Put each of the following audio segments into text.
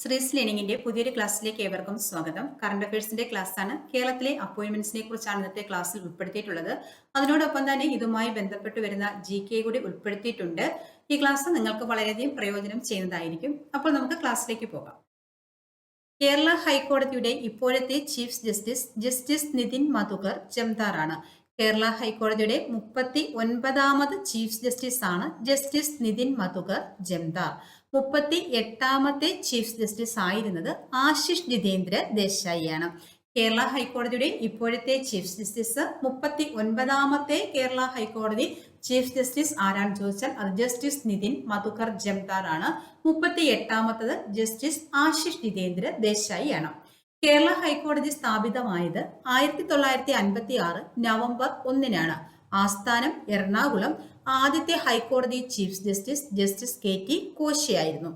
ശ്രീസ് ലേണിംഗിന്റെ പുതിയൊരു ക്ലാസ്സിലേക്ക് ഏവർക്കും സ്വാഗതം. കറണ്ട് അഫയേഴ്സിന്റെ ആണ് കേരളത്തിലെ അപ്പോയിന്റ്മെന്റ്സിനെ കുറിച്ചാണ് ഇന്നത്തെ ക്ലാസ്സിൽ ഉൾപ്പെടുത്തിയിട്ടുള്ളത്. അതിനോടൊപ്പം തന്നെ ഇതുമായി ബന്ധപ്പെട്ട് വരുന്ന ജി കെ കൂടി ഉൾപ്പെടുത്തിയിട്ടുണ്ട്. ഈ ക്ലാസ് നിങ്ങൾക്ക് വളരെയധികം പ്രയോജനം ചെയ്യുന്നതായിരിക്കും. അപ്പോൾ നമുക്ക് ക്ലാസ്സിലേക്ക് പോകാം. കേരള ഹൈക്കോടതിയുടെ ഇപ്പോഴത്തെ chief justice justice Nitin Madhukar ജംദാറാണ്. Kerala ഹൈക്കോടതിയുടെ മുപ്പത്തി ഒൻപതാമത് ചീഫ് ജസ്റ്റിസ് ആണ് ജസ്റ്റിസ് നിതിൻ മധുകർ ജംദാർ. മുപ്പത്തി എട്ടാമത്തെ ചീഫ് ജസ്റ്റിസ് ആയിരുന്നത് ആശിഷ് ജിതേന്ദ്ര ദേശായിയാണ്. കേരള ഹൈക്കോടതിയുടെ ഇപ്പോഴത്തെ ചീഫ് ജസ്റ്റിസ് മുപ്പത്തി ഒൻപതാമത്തെ കേരള ഹൈക്കോടതി ചീഫ് ജസ്റ്റിസ് ആരാണ് ചോദിച്ചാൽ അത് ജസ്റ്റിസ് നിതിൻ മധുകർ ജംദാർ ആണ്. മുപ്പത്തി എട്ടാമത്തത് ജസ്റ്റിസ് ആശിഷ് ജിതേന്ദ്ര ദേശായി ആണ് കേരള ഹൈക്കോടതി സ്ഥാപിതമായത് ആയിരത്തി തൊള്ളായിരത്തി അൻപത്തി ആറ് നവംബർ ഒന്നിനാണ്. ആസ്ഥാനം എറണാകുളം ആദ്യത്തെ ഹൈക്കോടതി chief justice justice K T കോശിയായിരുന്നു.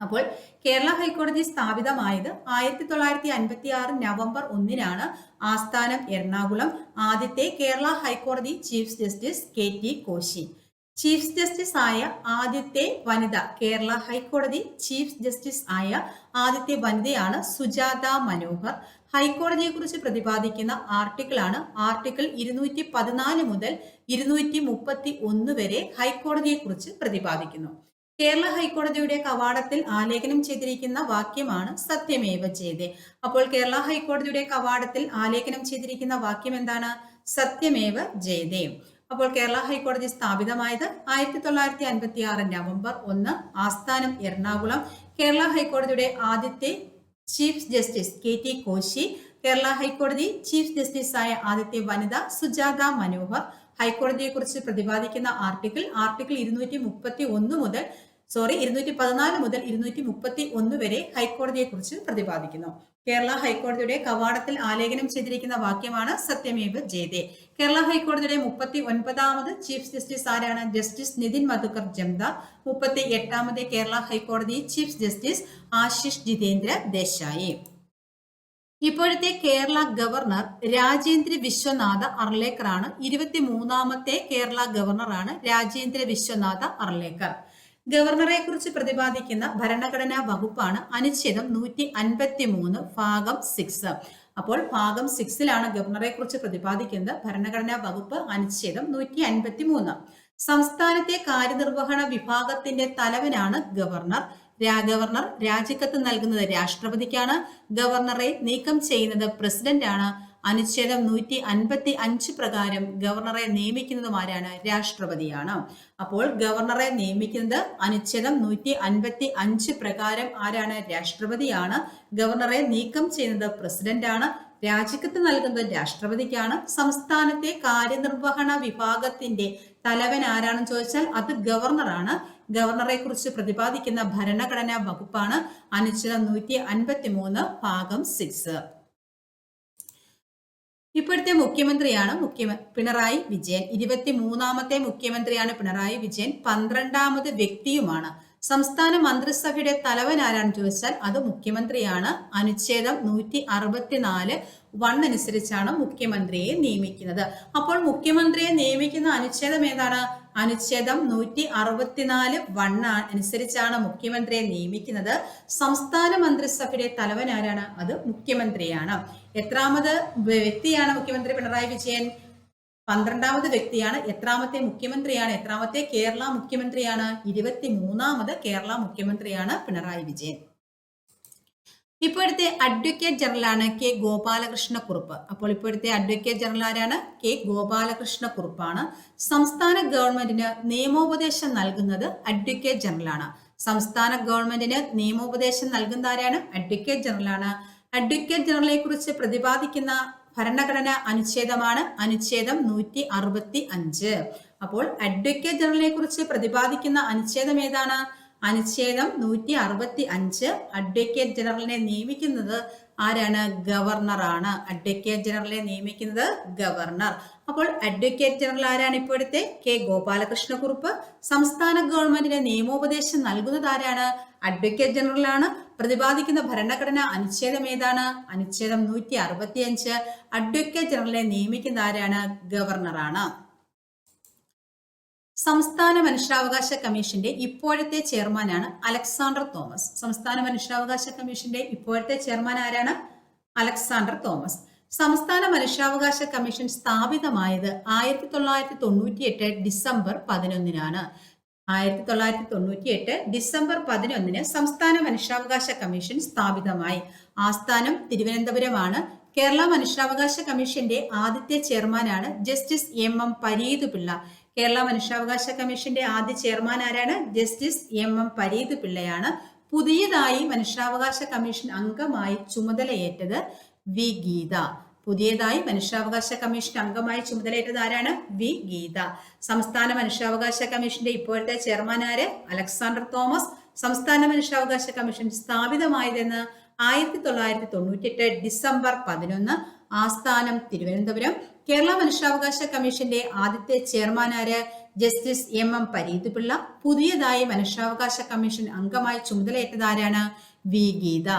അപ്പോൾ കേരള ഹൈക്കോടതി സ്ഥാപിതമായത് ആയിരത്തി തൊള്ളായിരത്തി അൻപത്തി ആറ് നവംബർ ഒന്നിനാണ് ആസ്ഥാനം എറണാകുളം ആദ്യത്തെ കേരള ഹൈക്കോടതി chief justice K T Koshy. Chief justice ആയ ആദ്യത്തെ വനിത കേരള ഹൈക്കോടതി ചീഫ് ജസ്റ്റിസ് ആയ ആദ്യത്തെ വനിതയാണ് സുജാത മനോഹർ. ഹൈക്കോടതിയെ കുറിച്ച് പ്രതിപാദിക്കുന്ന ആർട്ടിക്കിളാണ് ആർട്ടിക്കിൾ ഇരുന്നൂറ്റി പതിനാല് മുതൽ ഇരുന്നൂറ്റി മുപ്പത്തി ഒന്ന് വരെ ഹൈക്കോടതിയെ കുറിച്ച് പ്രതിപാദിക്കുന്നു. കേരള ഹൈക്കോടതിയുടെ കവാടത്തിൽ ആലേഖനം ചെയ്തിരിക്കുന്ന വാക്യമാണ് സത്യമേവ ജയതേ അപ്പോൾ കേരള ഹൈക്കോടതിയുടെ കവാടത്തിൽ ആലേഖനം ചെയ്തിരിക്കുന്ന വാക്യം എന്താണ്? സത്യമേവ ജയതേ അപ്പോൾ കേരള ഹൈക്കോടതി സ്ഥാപിതമായത് ആയിരത്തി തൊള്ളായിരത്തി അൻപത്തി ആറ് നവംബർ ഒന്ന് ആസ്ഥാനം എറണാകുളം. കേരള ഹൈക്കോടതിയുടെ ആദ്യത്തെ chief justice K T Koshy Kerala ഹൈക്കോടതി ചീഫ് ആയ ആദ്യത്തെ വനിത സുജാത മനോഹർ. ഹൈക്കോടതിയെക്കുറിച്ച് പ്രതിപാദിക്കുന്ന ആർട്ടിക്കിൾ ആർട്ടിക്കിൾ ഇരുന്നൂറ്റി മുപ്പത്തി ഒന്ന് മുതൽ സോറി ഇരുന്നൂറ്റി പതിനാല് മുതൽ ഇരുന്നൂറ്റി മുപ്പത്തി ഒന്ന് വരെ ഹൈക്കോടതിയെക്കുറിച്ച് പ്രതിപാദിക്കുന്നു. കേരള ഹൈക്കോടതിയുടെ കവാടത്തിൽ ആലേഖനം ചെയ്തിരിക്കുന്ന വാക്യമാണ് സത്യമേവ് ജയതേ. കേരള ഹൈക്കോടതിയുടെ മുപ്പത്തി ഒൻപതാമത് ചീഫ് ജസ്റ്റിസ് ആരാണ്? ജസ്റ്റിസ് നിതിൻ മധുക്കർ ജംദ. മുപ്പത്തി എട്ടാമത് കേരള ഹൈക്കോടതി ചീഫ് ജസ്റ്റിസ് ആശിഷ് ജിതേന്ദ്ര ദേശായി. ഇപ്പോഴത്തെ കേരള ഗവർണർ രാജേന്ദ്ര വിശ്വനാഥ അർലേക്കറാണ്. ഇരുപത്തി മൂന്നാമത്തെ കേരള ഗവർണറാണ് രാജേന്ദ്ര വിശ്വനാഥ അർലേക്കർ. ഗവർണറെ കുറിച്ച് പ്രതിപാദിക്കുന്ന ഭരണഘടനാ വകുപ്പാണ് അനുച്ഛേദം നൂറ്റി അൻപത്തി മൂന്ന് ഭാഗം സിക്സ് അപ്പോൾ ഭാഗം സിക്സിലാണ് ഗവർണറെ കുറിച്ച് പ്രതിപാദിക്കുന്നത് ഭരണഘടനാ വകുപ്പ് അനുച്ഛേദം നൂറ്റി അൻപത്തി മൂന്ന് സംസ്ഥാനത്തെ കാര്യനിർവഹണ വിഭാഗത്തിന്റെ തലവനാണ് ഗവർണർ. ഗവർണർ രാജിക്കത്ത് നൽകുന്നത് രാഷ്ട്രപതിക്കാണ്. ഗവർണറെ നീക്കം ചെയ്യുന്നത് പ്രസിഡന്റാണ്. അനുച്ഛേദം നൂറ്റി അൻപത്തി അഞ്ച് പ്രകാരം ഗവർണറെ നിയമിക്കുന്നതും ആരാണ്? രാഷ്ട്രപതിയാണ്. അപ്പോൾ ഗവർണറെ നിയമിക്കുന്നത് അനുച്ഛേദം നൂറ്റി അൻപത്തി അഞ്ച് പ്രകാരം ആരാണ്? രാഷ്ട്രപതിയാണ്. ഗവർണറെ നീക്കം ചെയ്യുന്നത് പ്രസിഡന്റാണ്. രാജിക്കത്ത് നൽകുന്നത് രാഷ്ട്രപതിക്കാണ്. സംസ്ഥാനത്തെ കാര്യനിർവഹണ വിഭാഗത്തിന്റെ തലവൻ ആരാണെന്ന് ചോദിച്ചാൽ അത് ഗവർണറാണ്. ഗവർണറെ കുറിച്ച് പ്രതിപാദിക്കുന്ന ഭരണഘടനാ വകുപ്പാണ് അനുച്ഛേദം നൂറ്റി അൻപത്തി മൂന്ന് ഭാഗം സിക്സ് ഇപ്പോഴത്തെ മുഖ്യമന്ത്രിയാണ് മുഖ്യ പിണറായി വിജയൻ. ഇരുപത്തി മൂന്നാമത്തെ മുഖ്യമന്ത്രിയാണ് പിണറായി വിജയൻ. പന്ത്രണ്ടാമത് വ്യക്തിയുമാണ്. സംസ്ഥാന മന്ത്രിസഭയുടെ തലവൻ ആരാണെന്ന് ചോദിച്ചാൽ അത് മുഖ്യമന്ത്രിയാണ്. അനുച്ഛേദം നൂറ്റി അറുപത്തിനാല് വൺ അനുസരിച്ചാണ് മുഖ്യമന്ത്രിയെ നിയമിക്കുന്നത്. അപ്പോൾ മുഖ്യമന്ത്രിയെ നിയമിക്കുന്ന അനുച്ഛേദം ഏതാണ്? അനുച്ഛേദം നൂറ്റി അറുപത്തിനാല് വൺ അനുസരിച്ചാണ് മുഖ്യമന്ത്രിയെ നിയമിക്കുന്നത്. സംസ്ഥാന മന്ത്രിസഭയുടെ തലവൻ ആരാണ്? അത് മുഖ്യമന്ത്രിയാണ്. എത്രാമത് വ്യക്തിയാണ് മുഖ്യമന്ത്രി പിണറായി വിജയൻ? പന്ത്രണ്ടാമത് വ്യക്തിയാണ് എത്രാമത്തെ മുഖ്യമന്ത്രിയാണ് എത്രാമത്തെ കേരള മുഖ്യമന്ത്രിയാണ് ഇരുപത്തി മൂന്നാമത് കേരള മുഖ്യമന്ത്രിയാണ് പിണറായി വിജയൻ. ഇപ്പോഴത്തെ അഡ്വക്കേറ്റ് ജനറലാണ് കെ ഗോപാലകൃഷ്ണ കുറുപ്പ് അപ്പോൾ ഇപ്പോഴത്തെ അഡ്വക്കേറ്റ് ജനറൽ ആരാണ്? കെ ഗോപാലകൃഷ്ണ കുറുപ്പാണ് സംസ്ഥാന ഗവൺമെന്റിന് നിയമോപദേശം നൽകുന്നത് അഡ്വക്കേറ്റ് ജനറലാണ് സംസ്ഥാന ഗവൺമെന്റിന് നിയമോപദേശം നൽകുന്ന ആരാണ് അഡ്വക്കേറ്റ് ജനറലാണ് അഡ്വക്കേറ്റ് ജനറലെ കുറിച്ച് പ്രതിപാദിക്കുന്ന ഭരണഘടന അനുച്ഛേദമാണ്. അനുച്ഛേദം നൂറ്റി അറുപത്തി അഞ്ച് അപ്പോൾ അഡ്വക്കേറ്റ് ജനറലിനെ കുറിച്ച് പ്രതിപാദിക്കുന്ന അനുച്ഛേദം ഏതാണ്? അനുച്ഛേദം നൂറ്റി അറുപത്തി അഞ്ച് അഡ്വക്കേറ്റ് ജനറലിനെ നിയമിക്കുന്നത് ആരാണ്? ഗവർണറാണ് അഡ്വക്കേറ്റ് ജനറലിനെ നിയമിക്കുന്നത് ഗവർണർ അപ്പോൾ അഡ്വക്കേറ്റ് ജനറൽ ആരാണ് ഇപ്പോഴത്തെ കെ ഗോപാലകൃഷ്ണ കുറുപ്പ് സംസ്ഥാന ഗവൺമെന്റിന് നിയമോപദേശം നൽകുന്നത് ആരാണ്? അഡ്വക്കേറ്റ് ജനറലാണ് പ്രതിപാദിക്കുന്ന ഭരണഘടന അനുച്ഛേദം ഏതാണ്? അനുച്ഛേദം നൂറ്റി അറുപത്തിയഞ്ച് അഡ്വക്കേറ്റ് ജനറലിനെ നിയമിക്കുന്ന ആരാണ്? ഗവർണറാണ്. സംസ്ഥാന മനുഷ്യാവകാശ കമ്മീഷന്റെ ഇപ്പോഴത്തെ ചെയർമാനാണ് അലക്സാണ്ടർ തോമസ്. സംസ്ഥാന മനുഷ്യാവകാശ കമ്മീഷന്റെ ഇപ്പോഴത്തെ ചെയർമാൻ ആരാണ്? Alexander Thomas. സംസ്ഥാന മനുഷ്യാവകാശ കമ്മീഷൻ സ്ഥാപിതമായത് ആയിരത്തി തൊള്ളായിരത്തി തൊണ്ണൂറ്റി എട്ട് ഡിസംബർ പതിനൊന്നിനാണ്. ആയിരത്തി തൊള്ളായിരത്തി തൊണ്ണൂറ്റി എട്ട് ഡിസംബർ പതിനൊന്നിന് സംസ്ഥാന മനുഷ്യാവകാശ കമ്മീഷൻ സ്ഥാപിതമായി. ആസ്ഥാനം തിരുവനന്തപുരമാണ്. കേരള മനുഷ്യാവകാശ കമ്മീഷന്റെ ആദ്യത്തെ ചെയർമാനാണ് justice M M Pareethu Pillai Kerala മനുഷ്യാവകാശ കമ്മീഷന്റെ ആദ്യ ചെയർമാൻ ആരാണ്? ജസ്റ്റിസ് എം എം പരീത് പിള്ളയാണ് പുതിയതായി മനുഷ്യാവകാശ കമ്മീഷൻ അംഗമായി ചുമതലയേറ്റത് വി ഗീത. പുതിയതായി മനുഷ്യാവകാശ കമ്മീഷൻ അംഗമായി ചുമതലയേറ്റത് ആരാണ്? വി. ഗീത. സംസ്ഥാന മനുഷ്യാവകാശ കമ്മീഷന്റെ ഇപ്പോഴത്തെ ചെയർമാൻ ആര്? Alexander Thomas. സംസ്ഥാന മനുഷ്യാവകാശ കമ്മീഷൻ സ്ഥാപിതമായതെന്ന് ആയിരത്തി തൊള്ളായിരത്തി തൊണ്ണൂറ്റെട്ട് ഡിസംബർ പതിനൊന്ന് ആസ്ഥാനം തിരുവനന്തപുരം. കേരള മനുഷ്യാവകാശ കമ്മീഷന്റെ ആദ്യത്തെ ചെയർമാൻ ആര്? Justice M. എം. പരീതുപിള്ള. പുതിയതായി മനുഷ്യാവകാശ കമ്മീഷൻ അംഗമായി ചുമതലയേറ്റത് ആരാണ്? വി. ഗീത.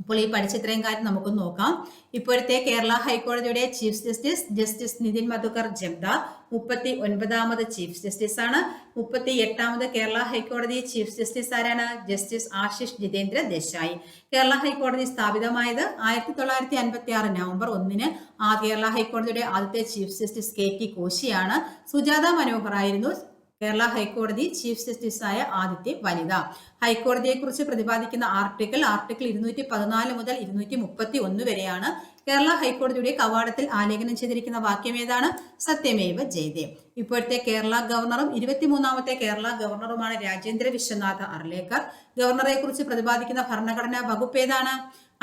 അപ്പോൾ ഈ പഠിച്ച ഇത്രയും കാര്യം നമുക്ക് നോക്കാം. ഇപ്പോഴത്തെ കേരള ഹൈക്കോടതിയുടെ chief justice justice Nitin Madhukar Jamdar മുപ്പത്തി ഒൻപതാമത് ചീഫ് ജസ്റ്റിസ് ആണ്. മുപ്പത്തി എട്ടാമത് കേരള ഹൈക്കോടതി ചീഫ് ജസ്റ്റിസ് ആരാണ്? ജസ്റ്റിസ് ആശിഷ് ജിതേന്ദ്ര ദേശായി. കേരള ഹൈക്കോടതി സ്ഥാപിതമായത് ആയിരത്തി തൊള്ളായിരത്തി അൻപത്തി ആറ് നവംബർ ഒന്നിന് ആ കേരള ഹൈക്കോടതിയുടെ ആദ്യത്തെ ചീഫ് ജസ്റ്റിസ് കെ ടി കോശിയാണ്. സുജാത മനോഹർ ആയിരുന്നു. കേരള ഹൈക്കോടതി ചീഫ് ജസ്റ്റിസായ ആദിത്യ വനിത. ഹൈക്കോടതിയെക്കുറിച്ച് പ്രതിപാദിക്കുന്ന ആർട്ടിക്കിൾ ആർട്ടിക്കിൾ ഇരുന്നൂറ്റി പതിനാല് മുതൽ ഇരുന്നൂറ്റി മുപ്പത്തി ഒന്ന് വരെയാണ് കേരള ഹൈക്കോടതിയുടെ കവാടത്തിൽ ആലേഖനം ചെയ്തിരിക്കുന്ന വാക്യം ഏതാണ്? സത്യമേവ ജയതേ. ഇപ്പോഴത്തെ കേരള ഗവർണറും ഇരുപത്തിമൂന്നാമത്തെ കേരള ഗവർണറുമാണ് രാജേന്ദ്ര വിശ്വനാഥ് അർലേക്കർ. ഗവർണറെ കുറിച്ച് പ്രതിപാദിക്കുന്ന ഭരണഘടനാ വകുപ്പ് ഏതാണ്?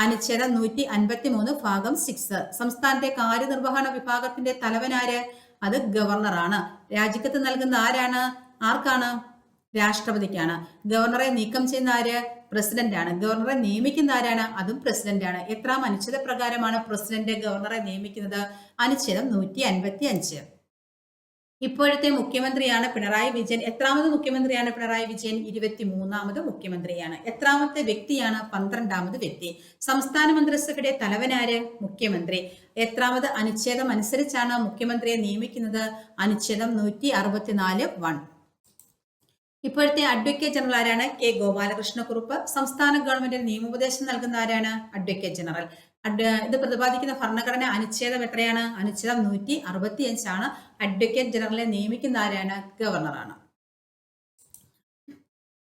അനുച്ഛേദം നൂറ്റി അൻപത്തി മൂന്ന് ഭാഗം സിക്സ് സംസ്ഥാനത്തെ കാര്യനിർവഹണ വിഭാഗത്തിന്റെ തലവനാര്? അത് ഗവർണറാണ്. രാജിക്കത്ത് നൽകുന്ന ആരാണ്? ആർക്കാണ്? രാഷ്ട്രപതിക്കാണ്. ഗവർണറെ നീക്കം ചെയ്യുന്ന ആര്? പ്രസിഡന്റ് ആണ് ഗവർണറെ നിയമിക്കുന്ന ആരാണ്? അതും പ്രസിഡന്റ് ആണ് എത്രാം അനുച്ഛേദ പ്രകാരമാണ് പ്രസിഡന്റ് ഗവർണറെ നിയമിക്കുന്നത്? അനുച്ഛേദം നൂറ്റി അൻപത്തി അഞ്ച് ഇപ്പോഴത്തെ മുഖ്യമന്ത്രിയാണ് പിണറായി വിജയൻ. എത്രാമത് മുഖ്യമന്ത്രിയാണ് പിണറായി വിജയൻ? ഇരുപത്തി മൂന്നാമത് മുഖ്യമന്ത്രിയാണ്. എത്രാമത്തെ വ്യക്തിയാണ് പന്ത്രണ്ടാമത് വ്യക്തി? സംസ്ഥാന മന്ത്രിസഭയുടെ തലവനാര് മുഖ്യമന്ത്രി. എത്രാമത് അനുച്ഛേദം അനുസരിച്ചാണ് മുഖ്യമന്ത്രിയെ നിയമിക്കുന്നത്? അനുച്ഛേദം നൂറ്റി അറുപത്തിനാല് വൺ. ഇപ്പോഴത്തെ അഡ്വക്കേറ്റ് ജനറൽ ആരാണ്? കെ ഗോപാലകൃഷ്ണ കുറുപ്പ് സംസ്ഥാന ഗവൺമെന്റിന് നിയമോപദേശം നൽകുന്ന ആരാണ്? Advocate general. ഇത് പ്രതിപാദിക്കുന്ന ഭരണഘടന അനുച്ഛേദം എത്രയാണ്? അനുച്ഛേദം നൂറ്റി അറുപത്തി അഞ്ചാണ് അഡ്വക്കേറ്റ് ജനറലെ നിയമിക്കുന്ന ആരാണ്? ഗവർണറാണ്.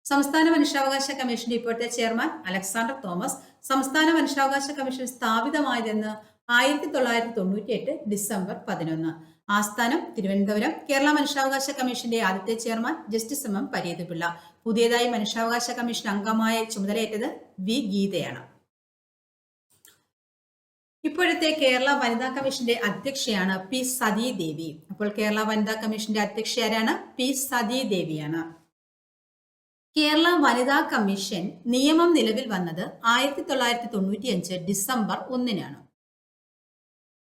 സംസ്ഥാന മനുഷ്യാവകാശ കമ്മീഷന്റെ ഇപ്പോഴത്തെ ചെയർമാൻ അലക്സാണ്ടർ തോമസ്. സംസ്ഥാന മനുഷ്യാവകാശ കമ്മീഷൻ സ്ഥാപിതമായതെന്ന് ആയിരത്തി തൊള്ളായിരത്തി തൊണ്ണൂറ്റി എട്ട് ഡിസംബർ പതിനൊന്ന്. ആസ്ഥാനം തിരുവനന്തപുരം. കേരള മനുഷ്യാവകാശ കമ്മീഷന്റെ ആദ്യത്തെ ചെയർമാൻ ജസ്റ്റിസ് എം എം പുതിയതായി മനുഷ്യാവകാശ കമ്മീഷൻ അംഗമായ ചുമതലയേറ്റത് വി ഗീതയാണ്. ഇപ്പോഴത്തെ കേരള വനിതാ കമ്മീഷന്റെ അധ്യക്ഷയാണ് പി സതീ ദേവി അപ്പോൾ കേരള വനിതാ കമ്മീഷന്റെ അധ്യക്ഷ ആരാണ്? പി സതീ ദേവിയാണ് കേരള വനിതാ കമ്മീഷൻ നിയമം നിലവിൽ വന്നത് ആയിരത്തി തൊള്ളായിരത്തി തൊണ്ണൂറ്റി അഞ്ച് ഡിസംബർ ഒന്നിനാണ്.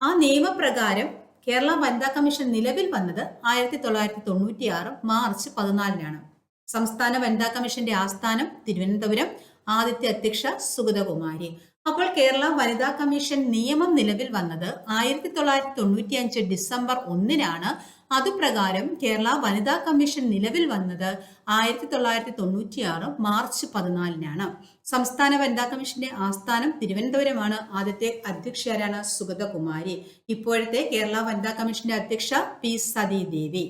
ആ നിയമപ്രകാരം കേരള വനിതാ കമ്മീഷൻ നിലവിൽ വന്നത് ആയിരത്തി തൊള്ളായിരത്തി തൊണ്ണൂറ്റി ആറ് മാർച്ച് പതിനാലിനാണ്. സംസ്ഥാന വനിതാ കമ്മീഷന്റെ ആസ്ഥാനം തിരുവനന്തപുരം ആദ്യത്തെ അധ്യക്ഷ സുഗതകുമാരി. അപ്പോൾ കേരള വനിതാ കമ്മീഷൻ നിയമം നിലവിൽ വന്നത് ആയിരത്തി തൊള്ളായിരത്തി തൊണ്ണൂറ്റി അഞ്ച് ഡിസംബർ ഒന്നിനാണ്. അതുപ്രകാരം കേരള വനിതാ കമ്മീഷൻ നിലവിൽ വന്നത് ആയിരത്തി തൊള്ളായിരത്തി തൊണ്ണൂറ്റി ആറ് മാർച്ച് പതിനാലിനാണ്. സംസ്ഥാന വനിതാ കമ്മീഷന്റെ ആസ്ഥാനം തിരുവനന്തപുരമാണ്. ആദ്യത്തെ അധ്യക്ഷരാണ് സുഗതകുമാരി. ഇപ്പോഴത്തെ കേരള വനിതാ കമ്മീഷന്റെ അധ്യക്ഷ പി സതീദേവി.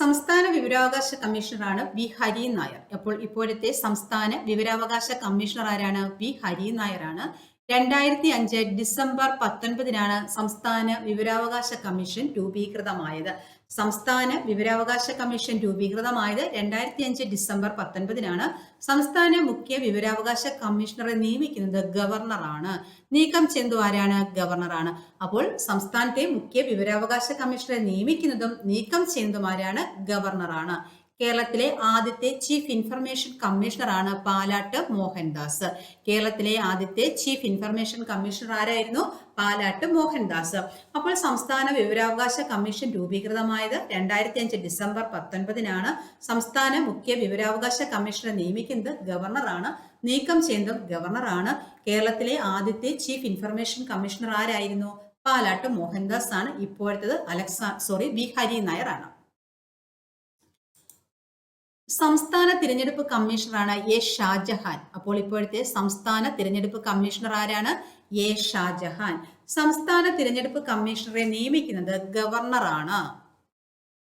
സംസ്ഥാന വിവരാവകാശ കമ്മീഷണറാണ് വി ഹരി നായർ. അപ്പോൾ ഇപ്പോഴത്തെ സംസ്ഥാന വിവരാവകാശ കമ്മീഷണർ ആരാണ്? വി ഹരി നായരാണ്. രണ്ടായിരത്തി അഞ്ച് ഡിസംബർ പത്തൊൻപതിനാണ് സംസ്ഥാന വിവരാവകാശ കമ്മീഷൻ രൂപീകൃതമായത്. സംസ്ഥാന വിവരാവകാശ കമ്മീഷൻ രൂപീകൃതമായത് രണ്ടായിരത്തി അഞ്ച് ഡിസംബർ പത്തൊൻപതിനാണ്. സംസ്ഥാന മുഖ്യ വിവരാവകാശ കമ്മീഷണറെ നിയമിക്കുന്നത് ഗവർണറാണ്. നീക്കം ചെന്തു ആരാണ്? ഗവർണറാണ്. അപ്പോൾ സംസ്ഥാനത്തെ മുഖ്യ വിവരാവകാശ കമ്മീഷണറെ നിയമിക്കുന്നതും നീക്കം ചെയ്യുന്നതും ആരാണ്? ഗവർണറാണ്. കേരളത്തിലെ ആദ്യത്തെ ചീഫ് ഇൻഫർമേഷൻ കമ്മീഷണറാണ് പാലാട്ട് മോഹൻദാസ്. കേരളത്തിലെ ആദ്യത്തെ ചീഫ് ഇൻഫർമേഷൻ കമ്മീഷണർ ആരായിരുന്നു? പാലാട്ട് മോഹൻദാസ്. അപ്പോൾ സംസ്ഥാന വിവരാവകാശ കമ്മീഷൻ രൂപീകൃതമായത് രണ്ടായിരത്തി അഞ്ച് ഡിസംബർ പത്തൊൻപതിനാണ്. സംസ്ഥാന മുഖ്യ വിവരാവകാശ കമ്മീഷനെ നിയമിക്കുന്നത് ഗവർണറാണ്. നീക്കം ചെയ്യുന്നതും ഗവർണറാണ്. കേരളത്തിലെ ആദ്യത്തെ ചീഫ് ഇൻഫർമേഷൻ കമ്മീഷണർ ആരായിരുന്നു? പാലാട്ട് മോഹൻദാസ് ആണ് ഇപ്പോഴത്തത് അലക്സാ സോറി ബി ഹരി നായർ ആണ് സംസ്ഥാന തിരഞ്ഞെടുപ്പ് കമ്മീഷണറാണ് എ ഷാജഹാൻ. അപ്പോൾ ഇപ്പോഴത്തെ സംസ്ഥാന തിരഞ്ഞെടുപ്പ് കമ്മീഷണർ ആരാണ്? എ ഷാജഹാൻ. സംസ്ഥാന തിരഞ്ഞെടുപ്പ് കമ്മീഷണറെ നിയമിക്കുന്നത് ഗവർണറാണ്.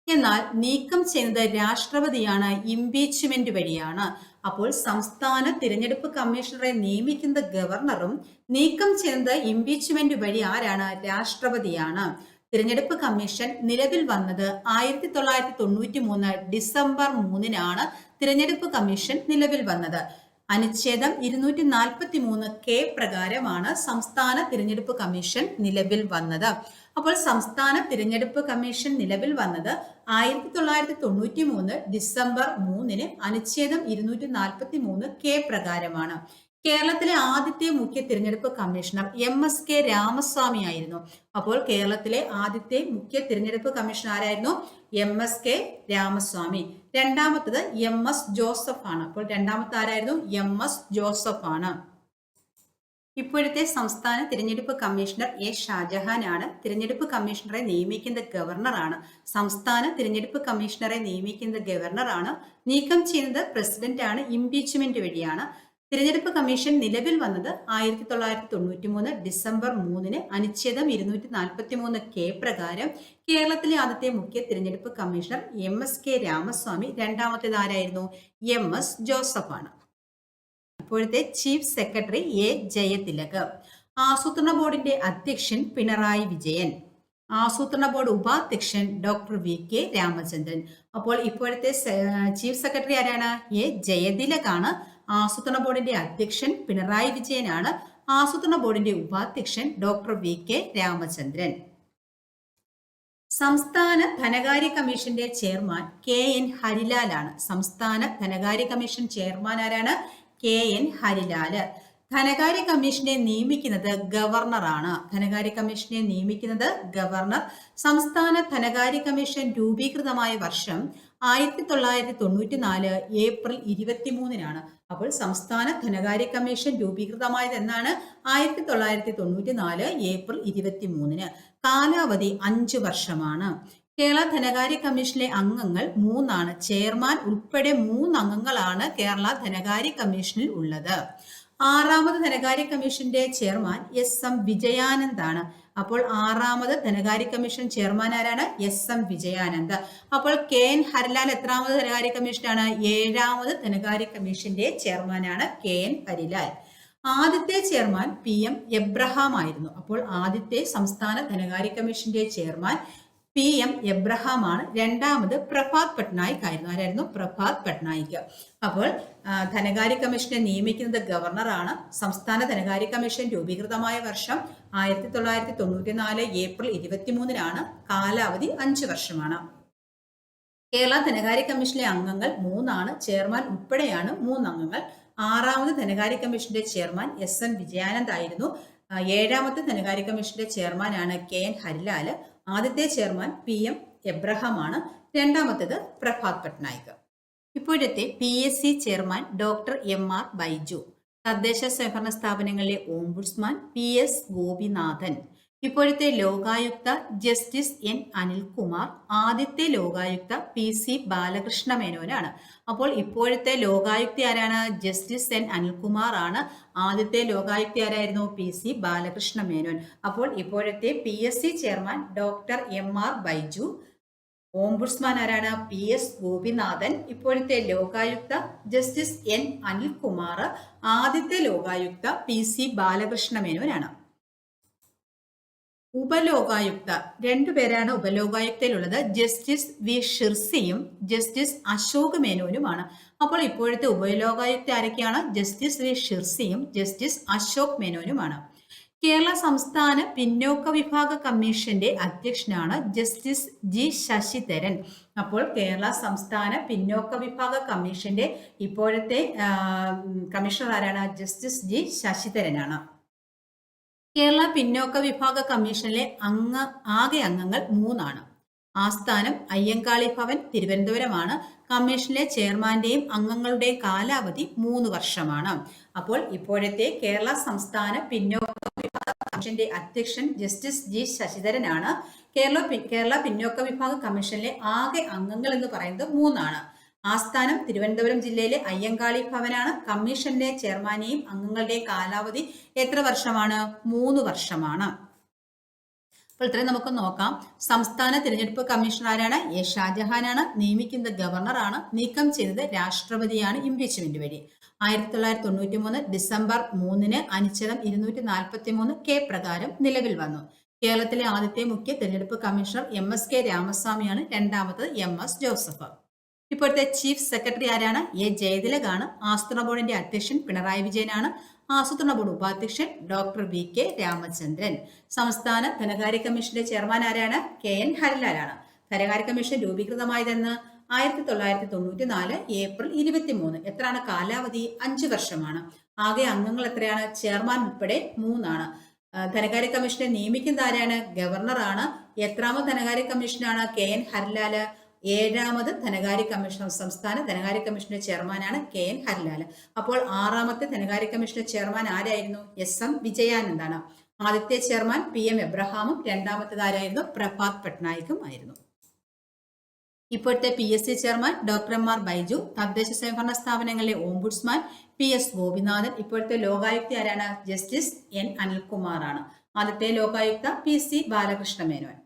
എന്നാൽ നീക്കം ചെയ്യുന്നത് രാഷ്ട്രപതിയാണ് ഇംപീച്ച്മെന്റ് വഴിയാണ്. അപ്പോൾ സംസ്ഥാന തിരഞ്ഞെടുപ്പ് കമ്മീഷണറെ നിയമിക്കുന്ന ഗവർണറും നീക്കം ചെയ്യുന്നത് ഇംപീച്ച്മെന്റ് വഴി ആരാണ്? രാഷ്ട്രപതിയാണ്. തിരഞ്ഞെടുപ്പ് കമ്മീഷൻ നിലവിൽ വന്നത് ആയിരത്തി തൊള്ളായിരത്തി തൊണ്ണൂറ്റി മൂന്ന് ഡിസംബർ മൂന്നിനാണ് തിരഞ്ഞെടുപ്പ് കമ്മീഷൻ നിലവിൽ വന്നത്. അനുച്ഛേദം ഇരുന്നൂറ്റി നാൽപ്പത്തി മൂന്ന് കെ പ്രകാരമാണ് സംസ്ഥാന തിരഞ്ഞെടുപ്പ് കമ്മീഷൻ നിലവിൽ വന്നത്. അപ്പോൾ സംസ്ഥാന തിരഞ്ഞെടുപ്പ് കമ്മീഷൻ നിലവിൽ വന്നത് ആയിരത്തി തൊള്ളായിരത്തി തൊണ്ണൂറ്റി മൂന്ന് ഡിസംബർ മൂന്നിന് അനുച്ഛേദം ഇരുന്നൂറ്റി നാൽപ്പത്തി മൂന്ന് കെ പ്രകാരമാണ്. കേരളത്തിലെ ആദ്യത്തെ മുഖ്യ തിരഞ്ഞെടുപ്പ് commissioner M S K Ramaswamy ആയിരുന്നു. അപ്പോൾ കേരളത്തിലെ ആദ്യത്തെ മുഖ്യ തിരഞ്ഞെടുപ്പ് കമ്മീഷണർ ആരായിരുന്നു? M S K Ramaswamy. രണ്ടാമത്തത് എം എസ് ജോസഫ് ആണ്. അപ്പോൾ രണ്ടാമത്തെ ആരായിരുന്നു? എം എസ് ജോസഫ് ആണ്. ഇപ്പോഴത്തെ സംസ്ഥാന തിരഞ്ഞെടുപ്പ് കമ്മീഷണർ എ ഷാജഹാൻ ആണ്. തിരഞ്ഞെടുപ്പ് കമ്മീഷണറെ നിയമിക്കുന്ന ഗവർണറാണ് സംസ്ഥാന തിരഞ്ഞെടുപ്പ് കമ്മീഷണറെ നിയമിക്കുന്ന ഗവർണറാണ് നീക്കം ചെയ്യുന്നത് പ്രസിഡന്റ് ആണ്. ഇംപീച്ച്മെന്റ് വഴിയാണ്. തിരഞ്ഞെടുപ്പ് കമ്മീഷൻ നിലവിൽ വന്നത് ആയിരത്തി തൊള്ളായിരത്തി തൊണ്ണൂറ്റി മൂന്ന് ഡിസംബർ മൂന്നിന് അനുച്ഛേദം ഇരുന്നൂറ്റി നാൽപ്പത്തി മൂന്ന് കെ പ്രകാരം കേരളത്തിലെ ആദ്യത്തെ മുഖ്യ തിരഞ്ഞെടുപ്പ് commissioner M S K Ramaswamy രണ്ടാമത്തേത് ആരായിരുന്നു? എം എസ് ജോസഫ് ആണ് ഇപ്പോഴത്തെ ചീഫ് സെക്രട്ടറി എ ജയതിലക്. ആസൂത്രണ ബോർഡിന്റെ അധ്യക്ഷൻ പിണറായി വിജയൻ. ആസൂത്രണ ബോർഡ് ഉപാധ്യക്ഷൻ ഡോക്ടർ വി കെ രാമചന്ദ്രൻ. അപ്പോൾ ഇപ്പോഴത്തെ ചീഫ് സെക്രട്ടറി ആരാണ്? എ ജയതിലകാണ്. ആസൂത്രണ ബോർഡിന്റെ അധ്യക്ഷൻ പിണറായി വിജയനാണ്. ആസൂത്രണ ബോർഡിന്റെ ഉപാധ്യക്ഷൻ ഡോക്ടർ വി കെ രാമചന്ദ്രൻ. സംസ്ഥാന ധനകാര്യ കമ്മീഷന്റെ ചെയർമാൻ കെ എൻ ഹരിലാലാണ്. സംസ്ഥാന ധനകാര്യ കമ്മീഷൻ ചെയർമാൻ ആരാണ്? K N Harilal. ധനകാര്യ കമ്മീഷനെ നിയമിക്കുന്നത് ഗവർണറാണ്. ധനകാര്യ കമ്മീഷനെ നിയമിക്കുന്നത് ഗവർണർ. സംസ്ഥാന ധനകാര്യ കമ്മീഷൻ രൂപീകൃതമായ വർഷം ആയിരത്തി തൊള്ളായിരത്തി തൊണ്ണൂറ്റി നാല് ഏപ്രിൽ ഇരുപത്തിമൂന്നിനാണ്. അപ്പോൾ സംസ്ഥാന ധനകാര്യ കമ്മീഷൻ രൂപീകൃതമായത് എന്നാണ് ആയിരത്തി തൊള്ളായിരത്തി തൊണ്ണൂറ്റി നാല് ഏപ്രിൽ ഇരുപത്തി മൂന്നിന് കാലാവധി അഞ്ചു വർഷമാണ്. കേരള ധനകാര്യ കമ്മീഷനിലെ അംഗങ്ങൾ മൂന്നാണ്. ചെയർമാൻ ഉൾപ്പെടെ മൂന്ന് അംഗങ്ങളാണ് കേരള ധനകാര്യ കമ്മീഷനിൽ ഉള്ളത്. ആറാമത് ധനകാര്യ കമ്മീഷന്റെ ചെയർമാൻ എസ് എം വിജയാനന്ദ് ആണ് അപ്പോൾ ആറാമത് ധനകാര്യ കമ്മീഷൻ ചെയർമാൻ ആരാണ്? S M Vijayanand. അപ്പോൾ കെ എൻ ഹരിലാൽ എത്രാമത് ധനകാര്യ കമ്മീഷനാണ്? ഏഴാമത് ധനകാര്യ കമ്മീഷന്റെ ചെയർമാനാണ് കെ എൻ ഹരിലാൽ. ആദ്യത്തെ ചെയർമാൻ പി എം എബ്രഹാം ആയിരുന്നു അപ്പോൾ ആദ്യത്തെ സംസ്ഥാന ധനകാര്യ കമ്മീഷന്റെ ചെയർമാൻ പി എം എബ്രഹാം ആണ് രണ്ടാമത് പ്രഭാത് പട്നായിക് ആയിരുന്നു. ആരായിരുന്നു? പ്രഭാത് പട്നായിക്. അപ്പോൾ ധനകാര്യ കമ്മീഷനെ നിയമിക്കുന്നത് ഗവർണറാണ്. സംസ്ഥാന ധനകാര്യ കമ്മീഷൻ രൂപീകൃതമായ വർഷം ആയിരത്തി തൊള്ളായിരത്തി തൊണ്ണൂറ്റി നാല് ഏപ്രിൽ ഇരുപത്തിമൂന്നിനാണ് കാലാവധി അഞ്ച് വർഷമാണ്. കേരള ധനകാര്യ കമ്മീഷനിലെ അംഗങ്ങൾ മൂന്നാണ്. ചെയർമാൻ ഉൾപ്പെടെയാണ് മൂന്നംഗങ്ങൾ. ആറാമത് ധനകാര്യ കമ്മീഷന്റെ ചെയർമാൻ എസ് എൻ വിജയാനന്ദ് ആയിരുന്നു. ഏഴാമത്തെ ധനകാര്യ കമ്മീഷന്റെ ചെയർമാനാണ് കെ എൻ ഹരിലാൽ. ആദ്യത്തെ ചെയർമാൻ പി എം എബ്രഹാമാണ്. രണ്ടാമത്തേത് പ്രഭാത് പട്നായിക്. ഇപ്പോഴത്തെ P S C chairman doctor M R Baiju. തദ്ദേശ സ്വയംഭരണ സ്ഥാപനങ്ങളിലെ ഓംബുഡ്സ്മാൻ പി എസ് ഗോപിനാഥൻ. ഇപ്പോഴത്തെ ലോകായുക്ത ജസ്റ്റിസ് എൻ അനിൽകുമാർ ആദ്യത്തെ ലോകായുക്ത പി സി ബാലകൃഷ്ണ മേനോനാണ്. അപ്പോൾ ഇപ്പോഴത്തെ ലോകായുക്തി ആരാണ്? ജസ്റ്റിസ് എൻ അനിൽകുമാർ ആണ്. ആദ്യത്തെ ലോകായുക്തി ആരായിരുന്നു? P C Balakrishna Menon. അപ്പോൾ ഇപ്പോഴത്തെ P S C chairman doctor M R Baiju. Ombudsman ആരാണ്? P S Gopinathan. ഇപ്പോഴത്തെ ലോകായുക്ത ജസ്റ്റിസ് എൻ അനിൽകുമാർ. ആദ്യത്തെ ലോകായുക്ത പി സി ബാലകൃഷ്ണ മേനോനാണ്. ഉപലോകായുക്ത. രണ്ടുപേരാണ് ഉപലോകായുക്തയിലുള്ളത്. Justice V. ഷിർസിയും ജസ്റ്റിസ് അശോക് മേനോനുമാണ്. അപ്പോൾ ഇപ്പോഴത്തെ ഉപലോകായുക്ത ആരൊക്കെയാണ്? Justice V. ഷിർസിയും ജസ്റ്റിസ് അശോക് മേനോനുമാണ്. കേരള സംസ്ഥാന പിന്നോക്ക വിഭാഗ കമ്മീഷന്റെ അധ്യക്ഷനാണ് ജസ്റ്റിസ് ജി. ശശിധരൻ. അപ്പോൾ കേരള സംസ്ഥാന പിന്നോക്ക വിഭാഗ കമ്മീഷന്റെ ഇപ്പോഴത്തെ കമ്മീഷണർ ആരാണ്? Justice G. ശശിധരനാണ്. കേരള പിന്നോക്ക വിഭാഗ കമ്മീഷനിലെ അംഗ ആകെ അംഗങ്ങൾ മൂന്നാണ്. ആസ്ഥാനം അയ്യങ്കാളി ഭവൻ തിരുവനന്തപുരമാണ്. കമ്മീഷനിലെ ചെയർമാന്റെയും അംഗങ്ങളുടെയും കാലാവധി മൂന്ന് വർഷമാണ്. അപ്പോൾ ഇപ്പോഴത്തെ കേരള സംസ്ഥാന പിന്നോക്ക വിഭാഗ കമ്മീഷന്റെ അധ്യക്ഷൻ ജസ്റ്റിസ് ജി ശശിധരനാണ്. കേരള കേരള പിന്നോക്ക വിഭാഗ കമ്മീഷനിലെ ആകെ അംഗങ്ങൾ എന്ന് പറയുന്നത് മൂന്നാണ്. ആസ്ഥാനം തിരുവനന്തപുരം ജില്ലയിലെ അയ്യങ്കാളി ഭവനാണ്. കമ്മീഷന്റെ ചെയർമാനെയും അംഗങ്ങളുടെ കാലാവധി എത്ര വർഷമാണ്? മൂന്ന് വർഷമാണ്. അപ്പോൾ ഇത്രയും നമുക്ക് നോക്കാം. സംസ്ഥാന തിരഞ്ഞെടുപ്പ് കമ്മീഷണർ ആരാണ് എ. ഷാജഹാനാണ്. നിയമിക്കുന്നത് ഗവർണറാണ്. നീക്കം ചെയ്തത് രാഷ്ട്രപതിയാണ്. ഇംപീച്ച്മെന്റ് വഴി. ആയിരത്തി തൊള്ളായിരത്തി തൊണ്ണൂറ്റി മൂന്ന് ഡിസംബർ മൂന്നിന് അനുച്ഛേദം ഇരുന്നൂറ്റി നാൽപ്പത്തി മൂന്ന് കെ പ്രകാരം നിലവിൽ വന്നു. കേരളത്തിലെ ആദ്യത്തെ മുഖ്യ തിരഞ്ഞെടുപ്പ് കമ്മീഷണർ എം. എസ്. കെ. രാമസ്വാമിയാണ്. രണ്ടാമത്തത് എം. എസ്. ജോസഫ്. ഇപ്പോഴത്തെ ചീഫ് സെക്രട്ടറി ആരാണ്? എ. ജയതിലകാണ്. ആസൂത്രണ ബോർഡിന്റെ അധ്യക്ഷൻ പിണറായി വിജയനാണ്. ആസൂത്രണ ബോർഡ് ഉപാധ്യക്ഷൻ ഡോക്ടർ വി. കെ. രാമചന്ദ്രൻ. സംസ്ഥാന ധനകാര്യ കമ്മീഷന്റെ ചെയർമാൻ ആരാണ്? കെ. എൻ. ഹരിലാലാണ്. ധനകാര്യ കമ്മീഷൻ രൂപീകൃതമായതെന്ന് ആയിരത്തി തൊള്ളായിരത്തി തൊണ്ണൂറ്റി നാല് ഏപ്രിൽ ഇരുപത്തി മൂന്ന് എത്രയാണ് കാലാവധി? അഞ്ചു വർഷമാണ്. ആകെ അംഗങ്ങൾ എത്രയാണ്? ചെയർമാൻ ഉൾപ്പെടെ മൂന്നാണ്. ധനകാര്യ കമ്മീഷനെ നിയമിക്കുന്ന ആരാണ്? ഗവർണറാണ്. എത്രാമത് ധനകാര്യ കമ്മീഷനാണ് കെ. എൻ. ഹരിലാൽ? ഏഴാമത് ധനകാര്യ കമ്മീഷൻ സംസ്ഥാന ധനകാര്യ കമ്മീഷന്റെ ചെയർമാനാണ് കെ എൻ ഹരിലാൽ അപ്പോൾ ആറാമത്തെ ധനകാര്യ കമ്മീഷന്റെ ചെയർമാൻ ആരായിരുന്നു? എസ് എം വിജയാനന്ദാണ്. ആദ്യത്തെ ചെയർമാൻ പി എം എബ്രഹാമും രണ്ടാമത്തേത് ആരായിരുന്നു? പ്രഭാത് പട്നായിക്കും ആയിരുന്നു. ഇപ്പോഴത്തെ P S C chairman doctor M R Baiju തദ്ദേശ സ്വയംഭരണ സ്ഥാപനങ്ങളിലെ ഓംബുഡ്സ്മാൻ പി എസ് ഗോപിനാഥൻ ഇപ്പോഴത്തെ ലോകായുക്ത ആരാണ്? ജസ്റ്റിസ് എൻ അനിൽകുമാറാണ്. ആദ്യത്തെ Lokayukta P C Balakrishna Menon.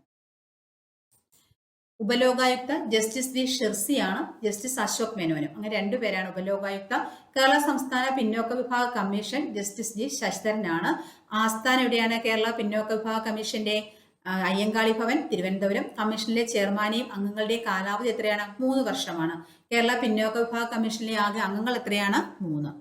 Upalokayukta justice V ഷിർസിയാണ് justice Ashok മേനോനും. അങ്ങനെ രണ്ടുപേരാണ് ഉപലോകായുക്ത. കേരള സംസ്ഥാന പിന്നോക്ക വിഭാഗ കമ്മീഷൻ ജസ്റ്റിസ് ജി ശശിധരനാണ്. ആസ്ഥാന എവിടെയാണ് കേരള പിന്നോക്ക വിഭാഗ കമ്മീഷന്റെ അയ്യങ്കാളി ഭവൻ തിരുവനന്തപുരം. കമ്മീഷനിലെ ചെയർമാനെയും അംഗങ്ങളുടെ കാലാവധി എത്രയാണ്? മൂന്ന് വർഷമാണ്. കേരള പിന്നോക്ക വിഭാഗ കമ്മീഷനിലെ ആകെ അംഗങ്ങൾ എത്രയാണ്? മൂന്ന്.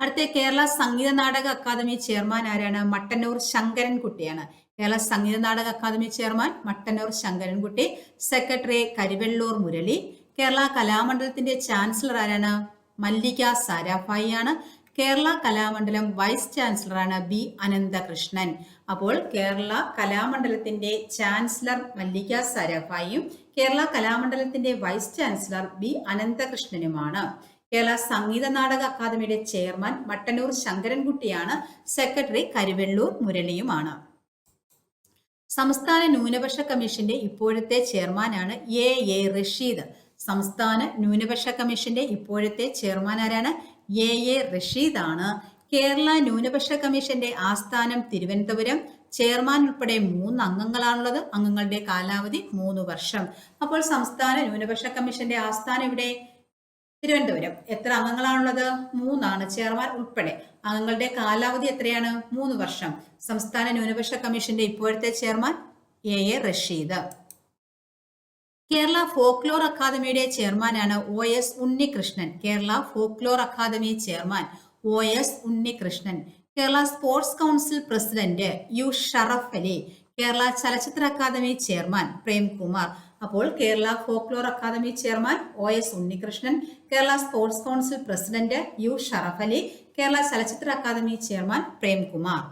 അടുത്ത കേരള സംഗീത നാടക അക്കാദമി ചെയർമാൻ ആരാണ്? Mattannur ശങ്കരൻകുട്ടിയാണ്. Kerala Sangeetha Nataka academy chairman Mattannur Sankarankutty secretary Karivellur Murali Kerala കലാമണ്ഡലത്തിന്റെ chancellor ആരാണ്? മല്ലിക സാരാഭായി ആണ് കേരള കലാമണ്ഡലം വൈസ് ചാൻസലറാണ് ബി അനന്തകൃഷ്ണൻ. അപ്പോൾ കേരള കലാമണ്ഡലത്തിന്റെ ചാൻസലർ മല്ലിക സാരാഭായിയും കേരള കലാമണ്ഡലത്തിന്റെ വൈസ് ചാൻസലർ ബി അനന്തകൃഷ്ണനുമാണ്. കേരള സംഗീത നാടക അക്കാദമിയുടെ ചെയർമാൻ മട്ടന്നൂർ ശങ്കരൻകുട്ടിയാണ്. സെക്രട്ടറി കരുവെള്ളൂർ മുരളിയുമാണ്. സംസ്ഥാന ന്യൂനപക്ഷ കമ്മീഷന്റെ ഇപ്പോഴത്തെ ചെയർമാനാണ് എ. എ. റഷീദ്. സംസ്ഥാന ന്യൂനപക്ഷ കമ്മീഷന്റെ ഇപ്പോഴത്തെ ചെയർമാൻ ആരാണ്? എ. എ. റഷീദാണ്. കേരള ന്യൂനപക്ഷ കമ്മീഷന്റെ ആസ്ഥാനം തിരുവനന്തപുരം. ചെയർമാൻ ഉൾപ്പെടെ മൂന്ന് അംഗങ്ങളാണുള്ളത്. അംഗങ്ങളുടെ കാലാവധി മൂന്ന് വർഷം. അപ്പോൾ സംസ്ഥാന ന്യൂനപക്ഷ കമ്മീഷന്റെ ആസ്ഥാനം ഇവിടെ തിരുവനന്തപുരം. എത്ര അംഗങ്ങളാണുള്ളത്? മൂന്നാണ്. ചെയർമാൻ ഉൾപ്പെടെ. അംഗങ്ങളുടെ കാലാവധി എത്രയാണ്? മൂന്ന് വർഷം. സംസ്ഥാന ന്യൂനപക്ഷ കമ്മീഷന്റെ ഇപ്പോഴത്തെ chairman A. A. Rasheed. Kerala folklore അക്കാദമിയുടെ ചെയർമാനാണ് O. S. Unnikrishnan. Kerala folklore academy chairman O. S. Unnikrishnan. Kerala sports council president U. Sharaf Ali. Kerala Chalachitra academy chairman Premkumar. അപ്പോൾ Kerala folklore academy chairman O S Unnikrishnan Kerala sports council president U Sharaf Ali Kerala Chalachitra academy chairman Premkumar.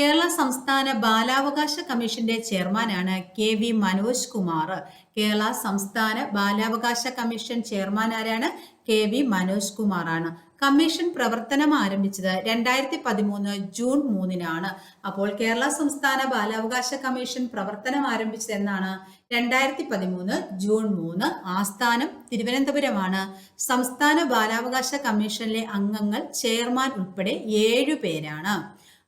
Kerala സംസ്ഥാന ബാലാവകാശ കമ്മീഷന്റെ ചെയർമാനാണ് K V Manoj Kumar. Kerala സംസ്ഥാന ബാലാവകാശ commission chairman ആരാണ്? K V Manoj കുമാറാണ്. Commission പ്രവർത്തനം ആരംഭിച്ചത് രണ്ടായിരത്തി പതിമൂന്ന് ജൂൺ മൂന്നിനാണ്. അപ്പോൾ കേരള സംസ്ഥാന ബാലാവകാശ കമ്മീഷൻ പ്രവർത്തനം ആരംഭിച്ചത് എന്നാണ് രണ്ടായിരത്തി പതിമൂന്ന് ജൂൺ മൂന്ന് ആസ്ഥാനം തിരുവനന്തപുരമാണ്. സംസ്ഥാന ബാലാവകാശ കമ്മീഷനിലെ അംഗങ്ങൾ ചെയർമാൻ ഉൾപ്പെടെ ഏഴു പേരാണ്.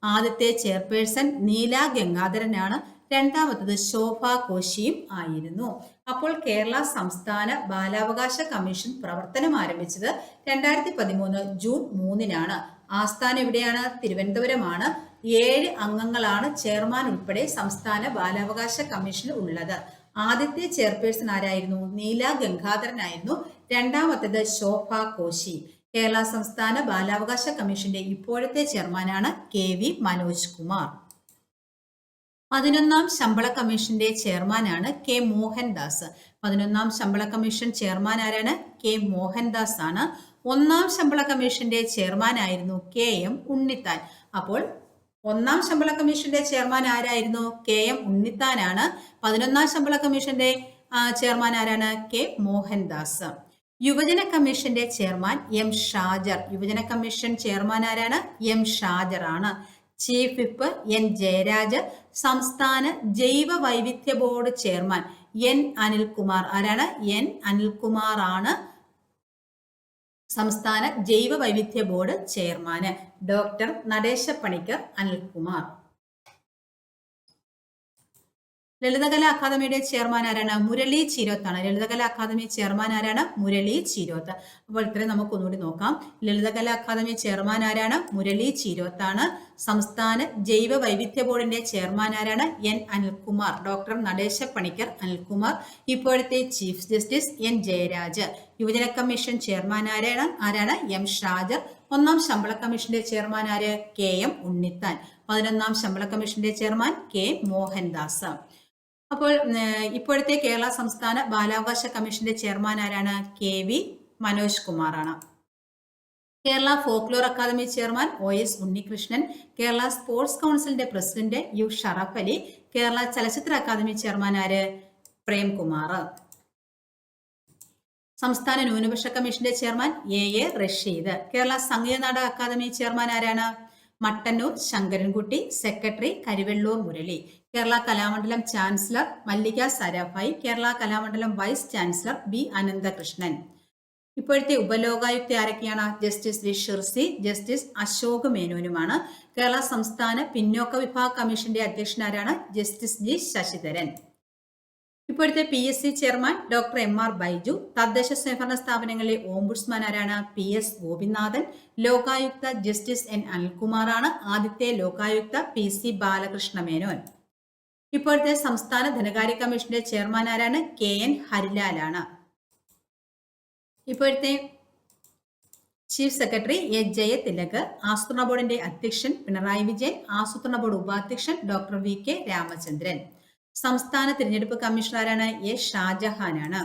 ആദ്യത്തെ ചെയർപേഴ്സൺ നീല ഗംഗാധരനാണ്. രണ്ടാമത്തത് ശോഭ കോശിയും ആയിരുന്നു. അപ്പോൾ കേരള സംസ്ഥാന ബാലാവകാശ കമ്മീഷൻ പ്രവർത്തനം ആരംഭിച്ചത് രണ്ടായിരത്തി പതിമൂന്ന് ജൂൺ മൂന്നിനാണ്. ആസ്ഥാനം എവിടെയാണ്? തിരുവനന്തപുരമാണ്. ഏഴ് അംഗങ്ങളാണ് ചെയർമാൻ ഉൾപ്പെടെ സംസ്ഥാന ബാലാവകാശ കമ്മീഷന് ഉള്ളത്. ആദ്യത്തെ ചെയർപേഴ്സൺ ആരായിരുന്നു? നീല ഗംഗാധരനായിരുന്നു. രണ്ടാമത്തേത് ശോഭ കോശി. കേരള സംസ്ഥാന ബാലാവകാശ കമ്മീഷന്റെ ഇപ്പോഴത്തെ ചെയർമാനാണ് കെ വി മനോജ് കുമാർ. പതിനൊന്നാം ശമ്പള കമ്മീഷന്റെ ചെയർമാനാണ് കെ മോഹൻദാസ്. പതിനൊന്നാം ശമ്പള കമ്മീഷൻ ചെയർമാൻ ആരാണ്? കെ മോഹൻദാസ് ആണ് ഒന്നാം ശമ്പള കമ്മീഷന്റെ ചെയർമാൻ ആയിരുന്നു കെ എം ഉണ്ണിത്താൻ. അപ്പോൾ ഒന്നാം ശമ്പള കമ്മീഷന്റെ ചെയർമാൻ ആരായിരുന്നു? കെ എം ഉണ്ണിത്താനാണ്. പതിനൊന്നാം ശമ്പള കമ്മീഷന്റെ ചെയർമാൻ ആരാണ്? കെ മോഹൻദാസ്. യുവജന കമ്മീഷന്റെ ചെയർമാൻ എം ഷാജർ. യുവജന കമ്മീഷൻ ചെയർമാൻ ആരാണ്? എം ഷാജർ ആണ്. Chief whip N Jayaraj. സംസ്ഥാന ജൈവ വൈവിധ്യ ബോർഡ് ചെയർമാൻ എൻ അനിൽകുമാർ. ആരാണ്? എൻ അനിൽകുമാർ ആണ് സംസ്ഥാന ജൈവ വൈവിധ്യ ബോർഡ് ചെയർമാന്. ഡോക്ടർ നടേശ പണിക്കർ അനിൽകുമാർ. ലളിതകലാ അക്കാദമിയുടെ ചെയർമാൻ ആരാണ്? മുരളി ചീരോത്താണ്. ലളിതകലാ അക്കാദമി ചെയർമാൻ ആരാണ്? മുരളി ചീരോത്ത്. അപ്പോൾ ഇത്രയും നമുക്ക് ഒന്നുകൂടി നോക്കാം. ലളിതകലാ അക്കാദമി ചെയർമാൻ ആരാണ്? മുരളി ചീരോത്താണ്. സംസ്ഥാന ജൈവ വൈവിധ്യ ബോർഡിന്റെ ചെയർമാൻ ആരാണ്? എൻ അനിൽകുമാർ. ഡോക്ടർ നടേശ പണിക്കർ അനിൽകുമാർ. ഇപ്പോഴത്തെ ചീഫ് ജസ്റ്റിസ് എൻ ജയരാജ്. യുവജന കമ്മീഷൻ ചെയർമാൻ ആരാണ്? ആരാണ്? എം ഷാജർ. ഒന്നാം ശമ്പള കമ്മീഷന്റെ ചെയർമാൻ ആര്? K M Unnithan. പതിനൊന്നാം ശമ്പള കമ്മീഷന്റെ ചെയർമാൻ കെ മോഹൻദാസ്. അപ്പോൾ ഇപ്പോഴത്തെ കേരള സംസ്ഥാന ബാലാവകാശ കമ്മീഷന്റെ ചെയർമാൻ ആരാണ്? കെ വി മനോജ് കുമാറാണ്. Kerala folklore academy chairman O S Unnikrishnan Kerala sports കൗൺസിലിന്റെ president U Sharaf Ali Kerala Chalachitra academy chairman ആര്? പ്രേംകുമാർ. സംസ്ഥാന ന്യൂനപക്ഷ കമ്മീഷന്റെ chairman A A Rasheed. Kerala Sangeetha Nataka academy chairman ആരാണ്? Mattannur Sankarankutty secretary Karuvellur Murali. Kerala Kalamandalam chancellor Mallika Sarabhai Kerala Kalamandalam vice chancellor B Ananthakrishnan. ഇപ്പോഴത്തെ ഉപലോകായുക്ത ആരൊക്കെയാണ്? Justice V Shirsi justice Ashok മേനോനുമാണ്. Kerala സംസ്ഥാന പിന്നോക്ക വിഭാഗ കമ്മീഷന്റെ അധ്യക്ഷനാരാണ് ജസ്റ്റിസ് ജി ശശിധരൻ. ഇപ്പോഴത്തെ P S C chairman doctor M R Baiju തദ്ദേശ സ്വയംഭരണ സ്ഥാപനങ്ങളിലെ ഓംബുഡ്സ്മാൻ ആരാണ്? P S Gopinathan. Lokayukta justice N അനിൽകുമാറാണ്. ആദ്യത്തെ ലോകായുക്ത പി സി ബാലകൃഷ്ണ മേനോൻ. ഇപ്പോഴത്തെ സംസ്ഥാന ധനകാര്യ കമ്മീഷന്റെ ചെയർമാൻ ആരാണ്? കെ എൻ ഹരിലാലാണ്. ഇപ്പോഴത്തെ ചീഫ് സെക്രട്ടറി എ ജയതിലക് ആസൂത്രണ ബോർഡിന്റെ അധ്യക്ഷൻ പിണറായി വിജയൻ ആസൂത്രണ ബോർഡ് ഉപാധ്യക്ഷൻ ഡോക്ടർ വി കെ രാമചന്ദ്രൻ. സംസ്ഥാന തിരഞ്ഞെടുപ്പ് കമ്മീഷണറാണ് എ ഷാജഹാനാണ്.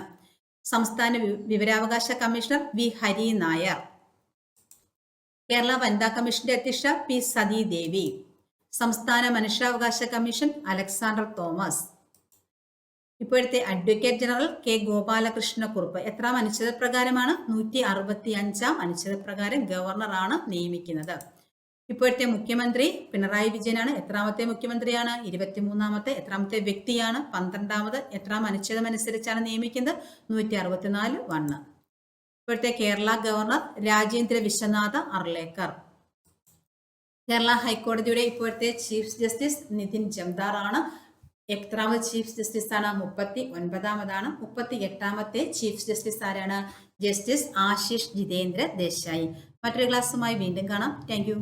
സംസ്ഥാന വിവരാവകാശ കമ്മീഷണർ വി ഹരി നായർ. കേരള വനിതാ കമ്മീഷന്റെ അധ്യക്ഷ പി സതീ ദേവി സംസ്ഥാന മനുഷ്യാവകാശ കമ്മീഷൻ അലക്സാണ്ടർ തോമസ്. ഇപ്പോഴത്തെ അഡ്വക്കേറ്റ് ജനറൽ കെ ഗോപാലകൃഷ്ണക്കുറുപ്പ്. എത്രാം അനുച്ഛേദപ്രകാരമാണ് നൂറ്റി അറുപത്തി അഞ്ചാം അനുച്ഛേദപ്രകാരം ഗവർണറാണ് നിയമിക്കുന്നത്. ഇപ്പോഴത്തെ മുഖ്യമന്ത്രി പിണറായി വിജയനാണ്. എത്രാമത്തെ മുഖ്യമന്ത്രിയാണ്? ഇരുപത്തിമൂന്നാമത്തെ. എത്രാമത്തെ വ്യക്തിയാണ്? പന്ത്രണ്ടാമത്. എത്രാം അനുച്ഛേദം അനുസരിച്ചാണ് നിയമിക്കുന്നത്? നൂറ്റി അറുപത്തിനാല് വണ്ണ്. ഇപ്പോഴത്തെ കേരള ഗവർണർ രാജേന്ദ്ര വിശ്വനാഥ അർലേക്കർ. കേരള ഹൈക്കോടതിയുടെ ഇപ്പോഴത്തെ ചീഫ് ജസ്റ്റിസ് നിതിൻ ജംദാർ ആണ് എത്രാമത് ചീഫ് ജസ്റ്റിസ് ആണ് മുപ്പത്തി ഒൻപതാമതാണ് മുപ്പത്തി എട്ടാമത്തെ ചീഫ് ജസ്റ്റിസ് ആരാണ്? ജസ്റ്റിസ് ആശിഷ് ജിതേന്ദ്ര ദേശായി. മറ്റൊരു ക്ലാസ്സുമായി വീണ്ടും കാണാം. താങ്ക്